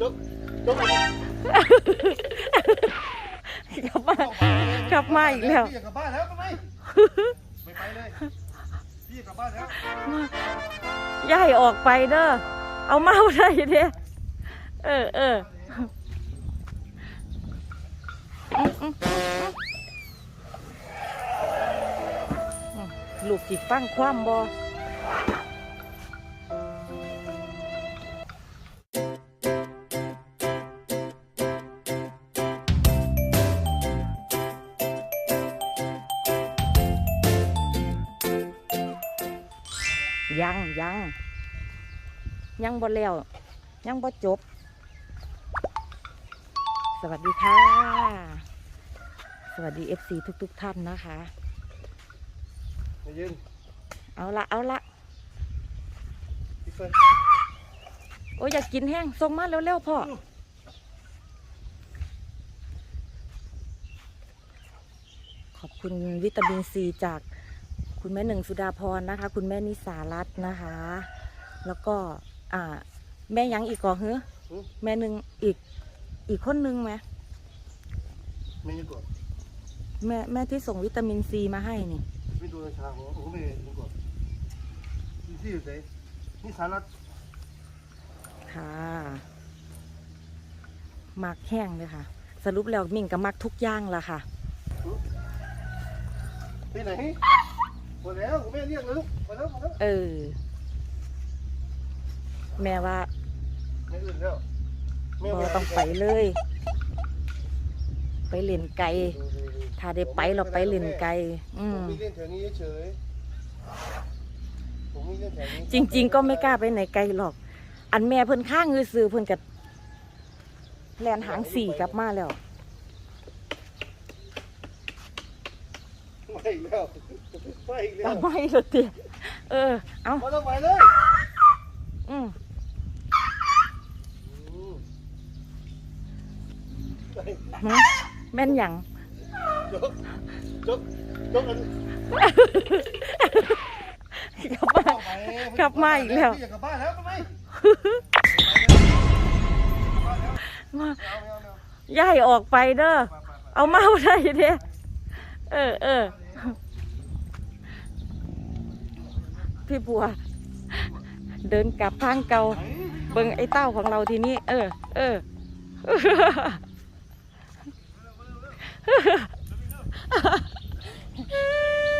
จกจกกลับมากลับมาอีกแล้ว พี่อยากกลับบ้านแล้วทำไมไม่ไปเลย พี่อยากกลับบ้านแล้วย่ายออกไปเด้อ เอาเมาได้เด้เออเอออืมอืมอืมอืมลูกจิฟังความบอ ยังยังยังบ่แล้วยังบ่จบ สวัสดีค่ะ สวัสดี FC ทุกๆท่านนะคะมายืนเอาละเอาละพี่เฟิร์นโอ้ยอยากกินแห้งส่งมาเร็วๆพ่อขอบคุณวิตามินซีจาก คุณแม่หนึ่งสุดาพรนะคะ คุณแม่นิสารัตน์นะคะ แล้วก็อ่า แม่ยังอีกก่อเฮ้อแม่หนึ่งอีกอีกคนนึงไหมไม่ยืนก่อนแม่แม่ที่ส่งวิตามินซีมาให้นี่ไม่ดูในชาหัวผมไม่ยืนก่อนนี่ที่อยู่ไหนนี่สารัตค่ะมักแห้งเลยค่ะ สรุปแล้วมิ่งกับมักทุกอย่างละค่ะไปไหนห มดแล้วผมไม่เรียกเลยลูกหมดแล้วหมดแล้วเออ แม่ว่าไม่อื่นแล้วบอต้องไปเลย ไปเล่นไกล ถ้าได้ไปเราไปเล่นไกล อืผมม ไม่เล่นแถวนี้เฉยๆผมไม่เล่นแถวนี้จริง ๆ ก็ไม่กล้าไปไหนไกลหรอก อันแม่เพิ่นข้างเงือซื้อเพิ่นกับแลนหางสี่กลับมาแล้ว ไม่อีกแล้วไม่อีกแล้วทำไมล่ะเตี้ยเออ เอามาต้องไปเลยอืมอืมหึแม่นหยังจกจกจกอันกลับมากลับมาอีกแล้ว พี่อยากกลับบ้านแล้วทำไมมาเอาไม่เอาไม่เอาย่ายออกไปเด้อไปไปไปเอาเมาได้เด้เออเออ พี่บัว เดินกลับทางเก่า เบิ่งไอ้เต้าของเราทีนี้ เออ เออ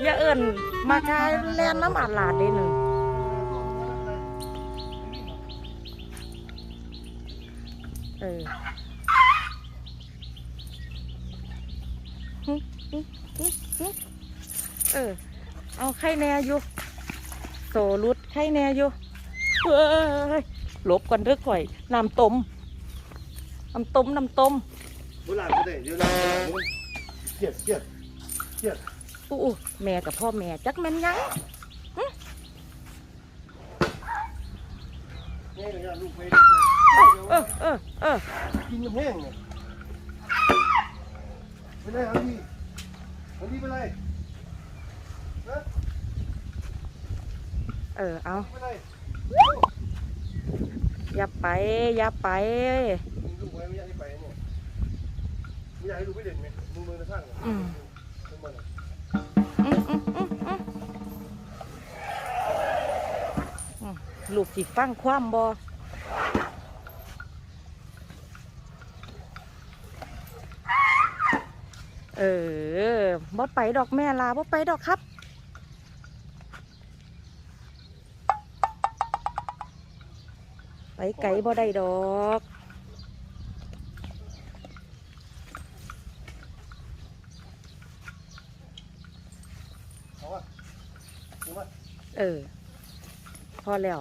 อย่าเอิ่นมากายแลนน้ำอาดลาดเลยหนึ่งเออเออ เอาไข่แน่อยู่ รุดไข่แน่อยู่เฮ้ยหลบก่อนเด้อข่อยน้ำต้มน้ำต้มน้ำต้มโบราณก็ได้เดี๋ยวเราเกลียดเกลียดเกลียดอู้อู้แม่กับพ่อแม่จักแม่นยังแม่เลยอะลูกไปเออเออเออกินน้ำแห้งเนี่ยไม่ได้เอาดีเอาดีไปเลย เออ เอายอย่าไป อย่าไป มึงลูกไว้ไม่อยากให้ไปเนี่ยไม่อยากให้ลูกไปเด่นไหมมึงมือจะสร้างเหรออืม มึงมาเลยอืมอืมอืมอืมอืมลูกจิฟังความบอเออบดไปดอกแม่ลาบดไปดอกครับ ไปไกลบ่ได้ดอกเอาวะดูมาเออ พอแล้ว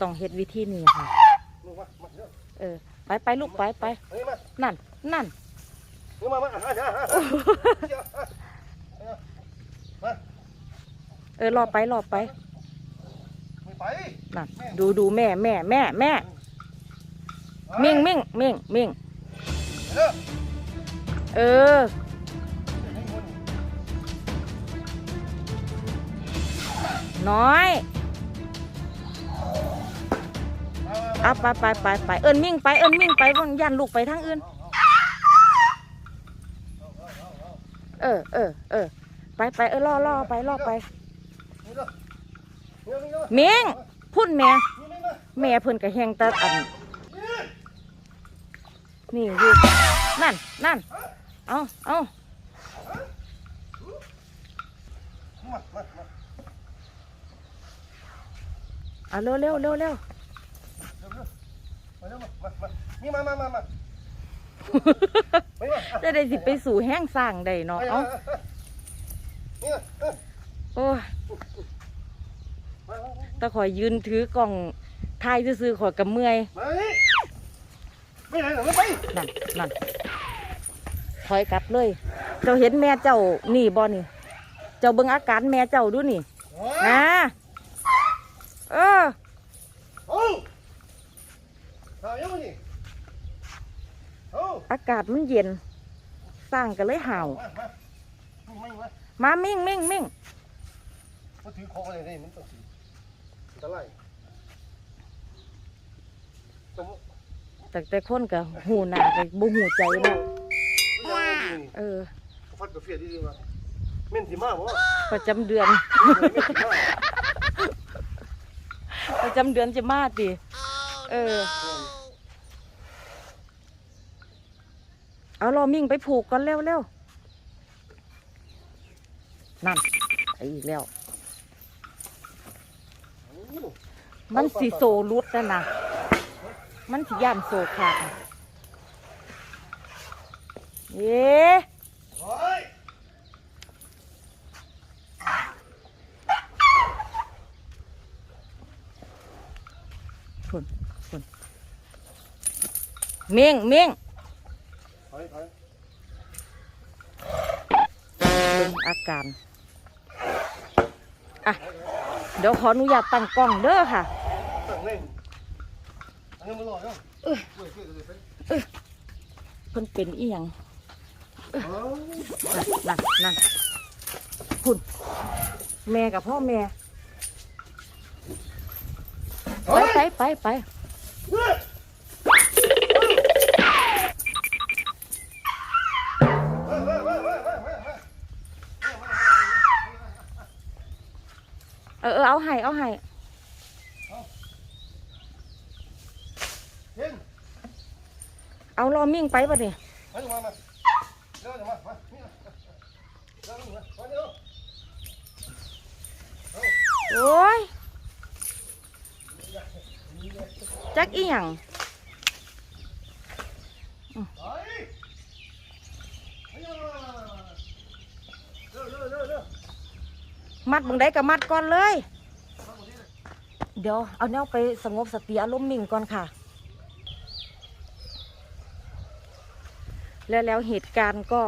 ต้องเฮ็ดวิธีนี้ค่ะลูกมามาเถอะเออ ไปไปลูกไปไปเฮ้ยมานั่น นั่น เออรอไปรอไปไม่ไปนั่นดูดูแม่แม่แม่แม่เม่งเม่งเม่งเม่งเด้อเออให้คนน้อยเอาไปไปไปไปเอิญมิ่งไปเอิญมิ่งไปว่างยันลูกไปทางอื่น เออเออเออไปไปเออล่อล่อไปล่อไปนี่เด้อนี่ เด้อเมิงพุ่นแม่นี่นี่เด้อแม่เพิ่นก็แหงแตะอัน นี่อยู่นั่นนั่นเอาเอามามามาเอาเร็วเร็วเร็วเร็วเร็วๆมาเร็วมามามานี่มามามามาไปมาจะได้สิไปสู่แห้งสร้างได้เนาะไปเอานี่เออโอ้ยมามา ตะขอยยืนถือกล่องทายซื่อๆขอยกับเมื่อยมานี่ไม่ไหนหรอกไม่ไปนั่นนั่นถอยกลับเลย เจ้าเห็นแม่เจ้านี่บ่นี่ เจ้าเบิ่งอาการแม่เจ้าดูนี่อะนะเออโอ้ถ่ายยังไงนี่โอ้อากาศมันเย็น สร้างกันเลยห่าวมามาไม่มามามิ่งมิ่งมิ่งมันถือของอะไรนี่มันต้องถืออัน ตรายสมมุติแต่แต่คนกับหูหนากับบุหูใจเนาะไม่ใช่ว่านี่เออ ฟัดกาแฟดีดีว่ะเม่นที่มาบ่ประจำเดือน เม่นที่มาประจำเดือนจะมาดิเออ เอารอมิ่งไปผูกก่อนเร็วเร็วนั่นไปอีกแล้ว มันสีโซรุดนะนะ มันสีย่านโซขาดเอ๊ะโอ้ยคุณคุณเม่งเม่งถอยถอยเป็นอาการ อะ เดี๋ยวขออนุญาตตั้งกล้องเด้อค่ะเพิ่นเป็นอีหยังนั่นนั่นคุณแม่กับพ่อแม่ ไปไปไปไป เอาให้เอาให้เอารอมิ่งไปป่ะเนี่ยโอ้ยจักอีหยังมัดบังไดกับมัดก่อนเลย เดี๋ยวเอาแนวไปสงบสติอารมณ์มิ่งก่อนค่ะ แล้วแล้วเหตุการณ์ก็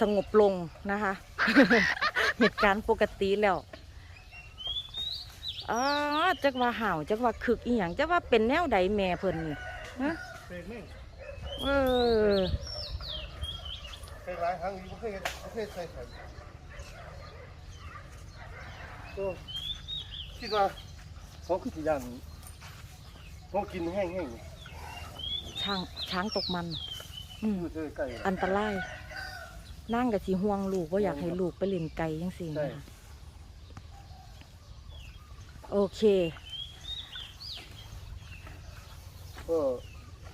สงบลงนะคะ เหตุการณ์ปกติแล้วอ๋อจักว่าห่าวจักว่าคึกอีหยังจักว่าเป็นแนวใดแม่เพิ่นนี่ฮะเนี่เออเคยหลายครั้งอยู่ไม่เคยไม่เคยใส่ใส่ คิดว่าเขาคือที่ยันเขากินแห้งๆช้างช้างตกมัน อืมอยู่เธอใกล้อันตรายนั่งกับสีห่วงลูกว่าอยากให้ลูกไปเล่นไกลยังสิใช่นะคะโอเค ก็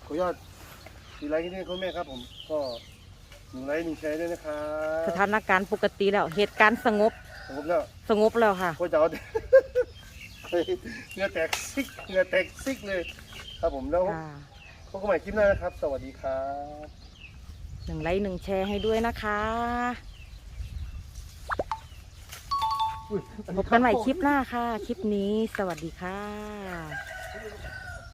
ขออนุญาตทีไลค์ที่นี่คุณแม่ครับ ผมก็หนึ่งไลค์หนึ่งแชร์ด้วยนะครัสบถานการณ์ปกติแล้ว เหตุการณ์สงบ ผมแล้วสงบแล้วค่ะ ก็จะเอา เหงื่อแตกซิกเหงื่อแตกซิกเลย ครับผมแล้วค่ะพบกันใหม่คลิปหน้านะครับ สวัสดีครับ หนึ่งไลค์หนึ่งแชร์ให้ด้วยนะคะอุ๊ยพบกันใหม่คลิปหน้าค่ะ คลิปนี้สวัสดีค่ะค